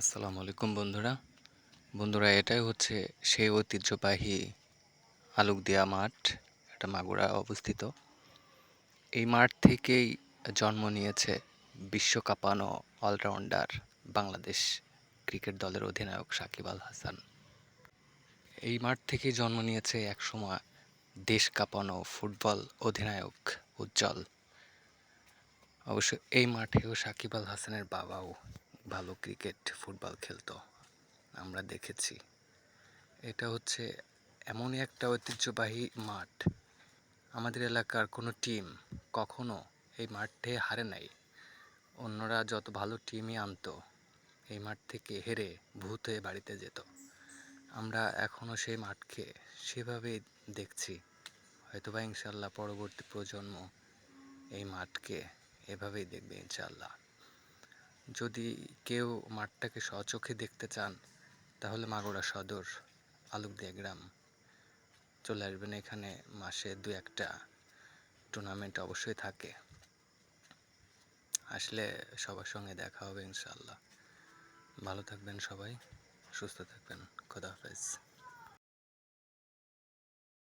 আসসালামু আলাইকুম বন্ধুরা। বন্ধুরা, এটাই হচ্ছে সেই ঐতিহ্যবাহী আলুকদিয়া মাঠ, এটা মাগুরা অবস্থিত। এই মাঠ থেকেই জন্ম নিয়েছে বিশ্বকাপানো অলরাউন্ডার বাংলাদেশ ক্রিকেট দলের অধিনায়ক সাকিব আল হাসান। এই মাঠ থেকেই জন্ম নিয়েছে একসময় দেশ কাঁপানো ফুটবল অধিনায়ক উজ্জ্বল। অবশ্য এই মাঠেও সাকিব আল হাসানের বাবাও ভালো ক্রিকেট, ফুটবল খেলতো, আমরা দেখেছি। এটা হচ্ছে এমনই একটা ঐতিহ্যবাহী মাঠ। আমাদের এলাকার কোনো টিম কখনো এই মাঠে হারে নাই। অন্যরা যত ভালো টিমই আনতো, এই মাঠ থেকে হেরে ভূত হয়ে বাড়িতে যেত। আমরা এখনও সেই মাঠকে সেভাবেই দেখছি। হয়তোবা ইনশাল্লাহ পরবর্তী প্রজন্ম এই মাঠকে এভাবেই দেখবে ইনশাল্লাহ। যদি কেউ মাঠটাকে স্বচোখে দেখতে চান, তাহলে মাগুরা সদর, আলুকদিয়া গ্রাম। চলে আসবেন এখানে মাসে দু একটা টুর্নামেন্ট অবশ্যই থাকে। আসলে সবার সঙ্গে দেখা হবে ইনশাল্লাহ ভালো থাকবেন সবাই, সুস্থ থাকবেন। খোদা হাফেজ।